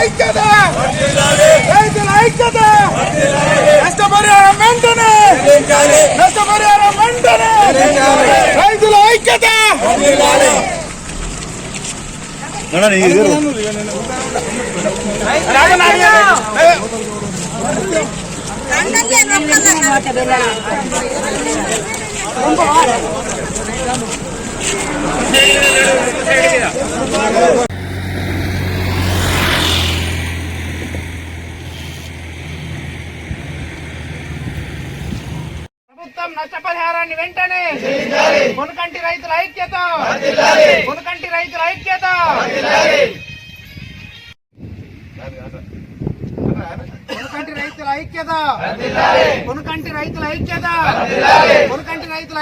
ఐక్యత రైతుల ఐక్యత నష్టపరిహారం వెంటనే నష్టపరిహారం వెంటనే రైతుల ఐక్యత ప్రభుత్వం నష్టపరిహారాన్ని వెంటనే కొనుకంటి రైతుల ఐక్యత. కొనుకంటి రైతుల ఐక్యత. కొనుకంటి రైతుల ఐక్యత. కొనుకంటి రైతుల ఐక్యత. కొనుకంటి రైతుల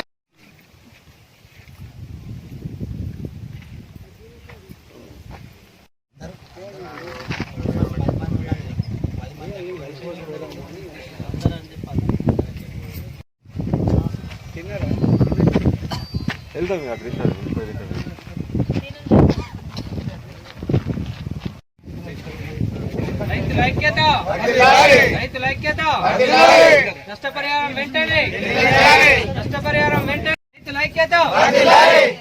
ఐ- రైతుల ఐక్యత రైతుల ఐక్యత నష్టపరిహారం వెంటనే. నష్టపరిహారం వెంటనే. రైతుల ఐక్యత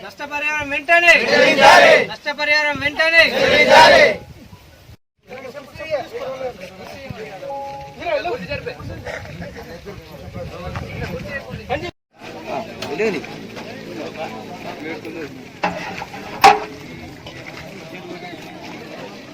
నష్టపరిహారం వెంటనే. నష్టపరిహారం వెంటనే.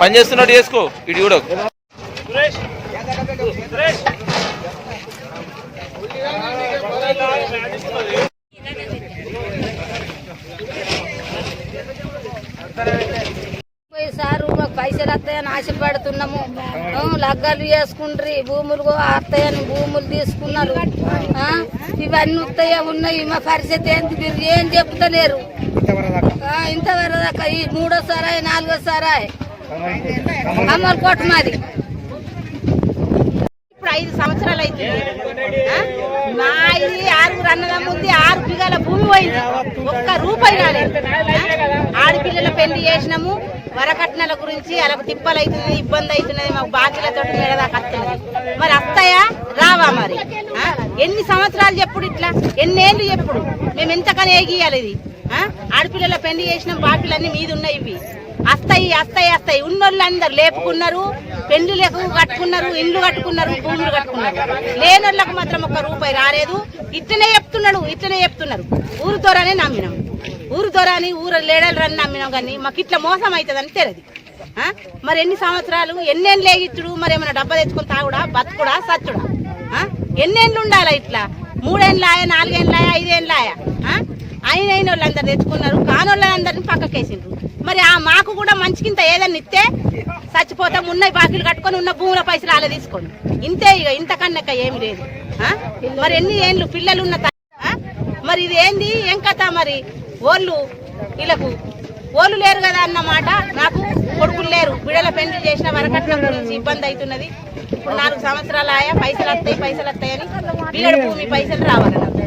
పని చేస్తున్నట్టు చేసుకో ఇటు చూడకు పోయి సారు మాకు పైసలు వస్తాయని ఆశపడుతున్నాము. లగ్గాలు చేసుకుండ్రి భూములు వస్తాయని భూములు తీసుకున్నారు. ఆ, ఇవన్నీ వస్తాయా ఉన్నాయి. మా పరిస్థితి ఏంటి మీరు ఏం చెప్తలేరు? ఇంతవరదాకా ఈ మూడో సారాయి నాలుగో సారాయి మాది. ఇప్పుడు ఐదు సంవత్సరాలు అవుతుంది మా ఇది ఆరుగురు అన్నదమ్ముంది ఆరు పిల్లల భూమి పోయింది. ఒక్క రూపాయి రాలేదు. ఆడపిల్లల పెళ్ళి చేసినాము. వరకట్నాల గురించి అలా తిప్పలు అవుతుంది ఇబ్బంది అవుతున్నది మాకు బాకీలతో మేడదాకా వస్తున్నది మరి వస్తాయా రావా మరి? ఎన్ని సంవత్సరాలు చెప్పుడు ఇట్లా? ఎన్నేళ్ళు చెప్పుడు? మేము ఎంతకని ఏగియాలి ఇది? ఆడపిల్లల పెళ్ళి చేసిన బాకీలన్నీ మీద ఉన్నాయి ఇవి. వస్తాయి వస్తాయి వస్తాయి ఉన్నోళ్ళు అందరు లేపుకున్నారు పెళ్ళిలకు కట్టుకున్నారు ఇండ్లు కట్టుకున్నారు భూములు కట్టుకున్నారు. లేనోళ్ళకు మాత్రం ఒక్క రూపాయి రాలేదు. ఇట్లనే చెప్తున్నాడు ఇట్లనే చెప్తున్నారు ఊరు దూరానే నమ్మినాం. ఊరు దూరాని ఊరు లేడలు రని నమ్మినాం కానీ మాకు ఇట్లా మోసం అవుతుందని తెలియదు. మరి ఎన్ని సంవత్సరాలు ఎన్నేళ్ళు లేగిచ్చుడు మరి ఏమైనా డబ్బా తెచ్చుకొని తాగుడా బతుకుడా సచ్చుడా? ఎన్నేళ్ళు ఉండాలా ఇట్లా? మూడేళ్ళాయ నాలుగేళ్ళాయ ఐదేళ్ళాయ అయిన అయిన వాళ్ళందరూ తెచ్చుకున్నారు కానోళ్ళందరిని పక్కకేసిండ్రు. మరి ఆ మాకు కూడా మంచికింత ఏదన్నా ఇస్తే చచ్చిపోతాం ఉన్న బాకీలు కట్టుకొని ఉన్న భూముల పైసలు అలా తీసుకోండి. ఇంతే ఇక ఇంతకన్నా ఏమి లేదు. మరి ఎన్ని ఏండ్లు పిల్లలు ఉన్న మరి ఇది ఏంది? ఏం కథ మరి? ఓళ్ళు వీళ్ళకు ఓళ్ళు లేరు కదా అన్నమాట నాకు కొడుకులు లేరు. బిడల పెళ్ళి చేసిన వరకట్నం గురించి ఇబ్బంది అవుతున్నది ఇప్పుడు నాలుగు సంవత్సరాలు ఆయా పైసలు వస్తాయి పైసలు వస్తాయని బిగడ భూమి పైసలు రావాలి నాకు.